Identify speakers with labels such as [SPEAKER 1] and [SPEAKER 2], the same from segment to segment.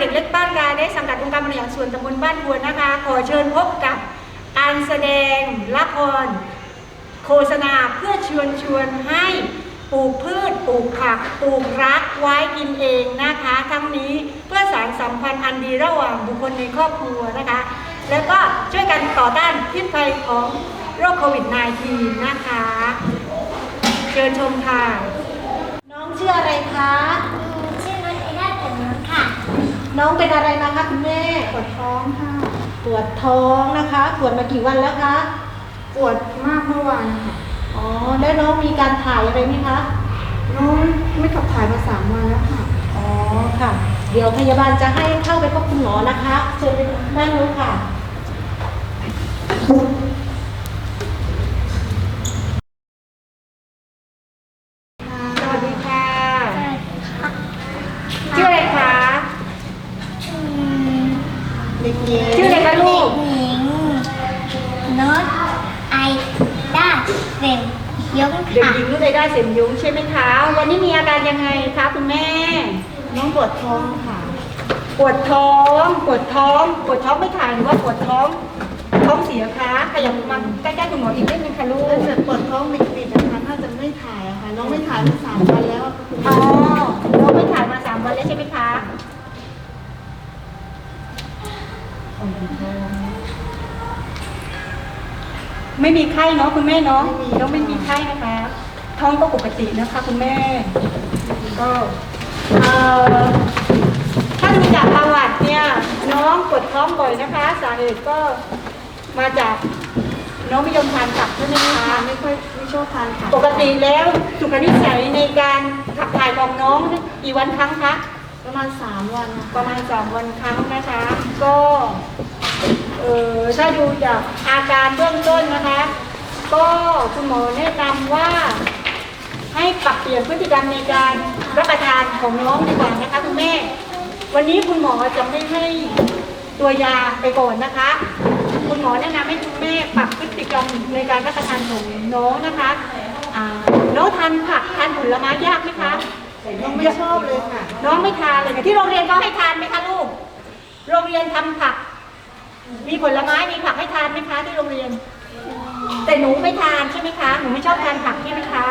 [SPEAKER 1] เด็กเล็กบ้านกาได้สังกัดองค์การบริหารส่วนตำบลบ้านพวนนะคะ ขอเชิญพบกับการแสดงละครโฆษณาเพื่อชวนชวนให้ปลูกพืชปลูกผักปลูกรักไว้กินเองนะคะ ทั้งนี้เพื่อสารสัมพันธ์อันดีระหว่างบุคคลในครอบครัวนะคะ แล้วก็ช่วยกันต่อต้านพิษภัยของโรคโควิด -19 นะคะ เชิญชมค่ะ น้องชื่ออะไรคะ
[SPEAKER 2] ชื่อน้องไอด้าแต่น้องค่ะ
[SPEAKER 1] น้องเป็นอะไรมาคะคุณแม่
[SPEAKER 2] ปวดท้องค่ะ
[SPEAKER 1] ปวดท้องนะคะ ปวดมากี่วันแล้วคะ
[SPEAKER 2] ปวดมากเมื่อวานค่ะ
[SPEAKER 1] อ๋อ แล้วน้องมีการถ่ายอะไรไหมคะ
[SPEAKER 2] น้องไม่ขับถ่ายมาสามวันแล้วค่ะ
[SPEAKER 1] อ๋อ ค่ะ เดี๋ยวพยาบาลจะให้เข้าไปพบคุณหมอนะคะเชิญไปนั่งรู้ค่ะ
[SPEAKER 2] เซมยง
[SPEAKER 1] เด็ก
[SPEAKER 2] ค่ะ
[SPEAKER 1] หญิงรุ่ไดได้เสียมยุ้งใช่ไหมคะ วันนี้มีอาการยังไงคะคุณแม่
[SPEAKER 2] น้องปวดท้องค่ะ
[SPEAKER 1] ปวดท้องปวดท้องปวดท้องไม่ถ่ายหรือว่าปวดท้อง ท้องเสียคะขยับมาใกล้ๆคุณหมออีกนิดนึงค่ะลูก
[SPEAKER 2] เป็นแบบปวดท้องบิดๆนะคะถ้าจะไม่ถ่ายอะค่ะ น้องไม่ถ่ายมาสามวัน
[SPEAKER 1] ไม่มีไข้เนาะคุณแม่เนาะน้องไม่มีไข้นะคะ ท้องก็ปกตินะคะคุณแม่ ก็เอ่อถ้าดูจากประวัติเนี่ย น้องปวดท้องบ่อยนะคะ สาเหตุก็มาจากน้องไม่ยอมทานผักใช่ไหมคะ
[SPEAKER 2] ไม่ค่อยไม่ชอบทานค่ะ
[SPEAKER 1] ปกติแล้วสุขนิสัยในการขับถ่ายของน้องกี่วันครั้งคะ
[SPEAKER 2] ประมาณสามวันนะ
[SPEAKER 1] ประมาณสามวันครั้งนะคะ ก็ เออถ้าดูจากอาการเบื้องต้นนะคะ ก็คุณหมอแนะนำว่า ให้ปรับเปลี่ยนพฤติกรรมในการรับประทานของน้องดีกว่านะคะคุณแม่ วันนี้คุณหมอจะไม่ให้ตัวยาไปก่อนนะคะ คุณหมอแนะนำให้คุณแม่ปรับพฤติกรรมในการรับประทานของน้องนะคะอ่าน้องทานผักทานผลไม้ยากไหมคะ
[SPEAKER 2] น้องไม่ชอบเลยค่ะ
[SPEAKER 1] น้องไม่ทานเลยค่ะที่โรงเรียนเขาให้ทานไหมคะลูก โรงเรียนทำผัก มีผลไม้มีผักให้ทานไหมคะที่โรงเรียน แต่หนูไม่ทานใช่ไหมคะหนูไม่ชอบทานผักใช่ไหมคะ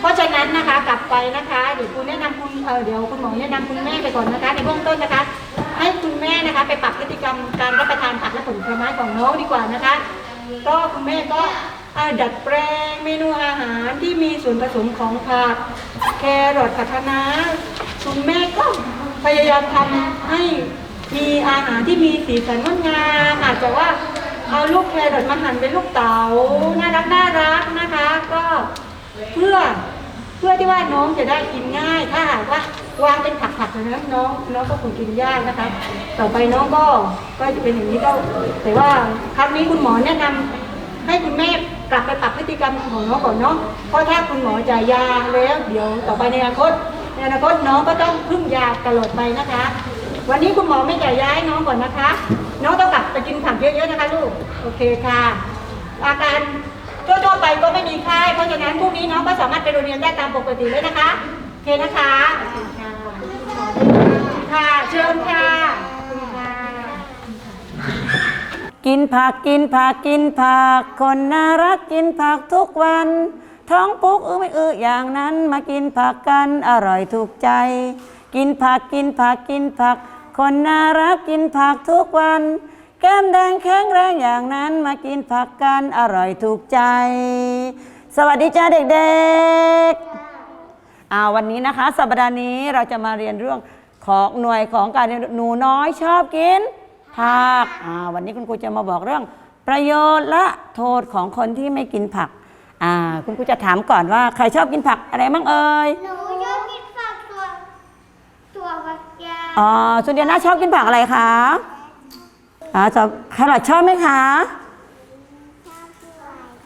[SPEAKER 1] เพราะฉะนั้นนะคะกลับไปนะคะเดี๋ยวคุณแนะนำคุณเออเดี๋ยวคุณหมอแนะนำคุณแม่ไปก่อนนะคะ ในเบื้องต้นนะคะ ให้คุณแม่นะคะ ไปปรับพฤติกรรมการรับประทานผักและผลไม้ของน้องดีกว่านะคะ ก็คุณแม่ก็ดัดแปลงเมนูอาหารที่มีส่วนผสมของผักแครอทผัดคะน้าคุณแม่ก็พยายามทำให้ มีอาหารที่มีสีสันงดงามอาจจะว่าเอาลูกแครอทมาหั่นเป็นลูกเต๋าน่ารักน่ารักนะคะ ก็เพื่อเพื่อที่ว่าน้องจะได้กินง่าย ถ้าหากว่าวางเป็นผักๆอย่านั้นน้องน้องก็คงกินยากนะคะ ต่อไปน้องก็ก็จะเป็นอย่างนี้ก็แต่ว่าครั้งนี้คุณหมอแนะนำให้คุณแม่กลับไปปรับพฤติกรรมของน้องก่อนเนาะเพราะถ้าคุณหมอจ่ายยาแล้ว เดี๋ยวต่อไปในอนาคตในอนาคตน้องก็ต้องพึ่งยาตลอดไปนะคะ วันนี้คุณหมอไม่จ่ายยาให้น้องก่อนนะคะ น้องต้องกลับไปกินผักเยอะๆนะคะลูก โอเคค่ะ อาการทั่วๆไปก็ไม่มีไข้เพราะฉะนั้นพรุ่งนี้น้องก็สามารถไปโรงเรียนได้ตามปกติเลยนะคะ โอเคนะคะค่ะ เชิญค่ะขอบคุณค่ะ
[SPEAKER 3] กินผักกินผักกินผัก คนน่ารักกินผักทุกวัน ท้องปุกอื้อไม่อื้ออย่างนั้น มากินผักกันอร่อยถูกใจ กินผักกินผักกินผัก คนน่ารักกินผักทุกวัน แก้มแดงแข็งแรงอย่างนั้นมากินผักกันอร่อยถูกใจ สวัสดีจ้าเด็กๆอ่าวันนี้นะคะ สัปดาห์นี้เราจะมาเรียนเรื่องของหน่วยของการหนูน้อยชอบกินผักอ่าวันนี้คุณครูจะมาบอกเรื่อง ประโยชน์และโทษของคนที่ไม่กินผักอ่าคุณครูจะถามก่อนว่าใครชอบกินผักอะไรบ้างเอ่ย
[SPEAKER 2] หนูผักตัวตัวฟั กยาว
[SPEAKER 3] อ๋อสุเดียน่าชอบกินผักอะไรคะอ่าชอบแครอทชอบไหมคะ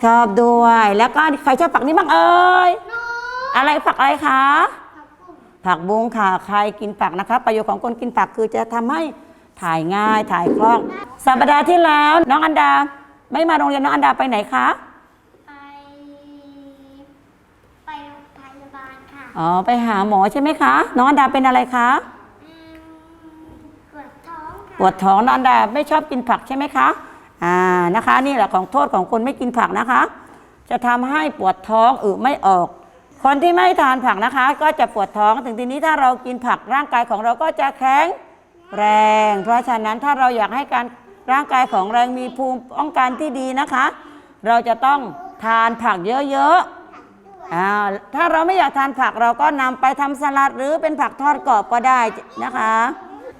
[SPEAKER 3] ชอบด้วยแล้วก็ใครชอบผักนี้บ้างเอ่ย
[SPEAKER 2] หนู
[SPEAKER 3] อะไรผักอะไรคะ
[SPEAKER 2] ผักบุ้ง
[SPEAKER 3] ผักบุ้งค่ะใครกินผักนะคะประโยชน์ของคนกินผักคือจะทำให้ถ่ายง่ายถ่ายคล่อง สัปดาห์ที่แล้ว น้องอันดา ไม่มาโรงเรียนน้องอันดาไปไหนคะ
[SPEAKER 2] ไปไปโรงพยาบาลค่ะ
[SPEAKER 3] อ๋อไปหาหมอใช่ไหมคะ น้องอันดาเป็นอะไรคะ
[SPEAKER 2] อืมปวด ป
[SPEAKER 1] วดท้องนันดาไม่ชอบกินผักใช่ไหมคะอ่านะคะนี่แหละของโทษของคนไม่กินผักนะคะ จะทำให้ปวดท้องอึไม่ออก คนที่ไม่ทานผักนะคะ ก็จะปวดท้องถึงทีนี้ถ้าเรากินผักร่างกายของเราก็จะแข็งแรง เพราะฉะนั้นถ้าเราอยากให้การร่างกายของเรามีภูมิป้องกันที่ดีนะคะ เราจะต้องทานผักเยอะๆอ่าถ้าเราไม่อยากทานผักเราก็นำไปทำสลัดหรือเป็นผักทอดกรอบก็ได้นะคะ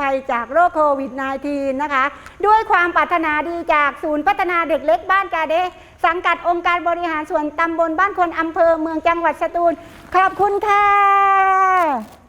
[SPEAKER 4] ภัยจากโรคโควิด -19 นะคะ ด้วยความปรารถนาดีจากศูนย์พัฒนาเด็กเล็กบ้านกาเดสังกัดองค์การบริหารส่วนตำบลบ้านคนอำเภอเมืองจังหวัดสตูล ขอบคุณค่ะ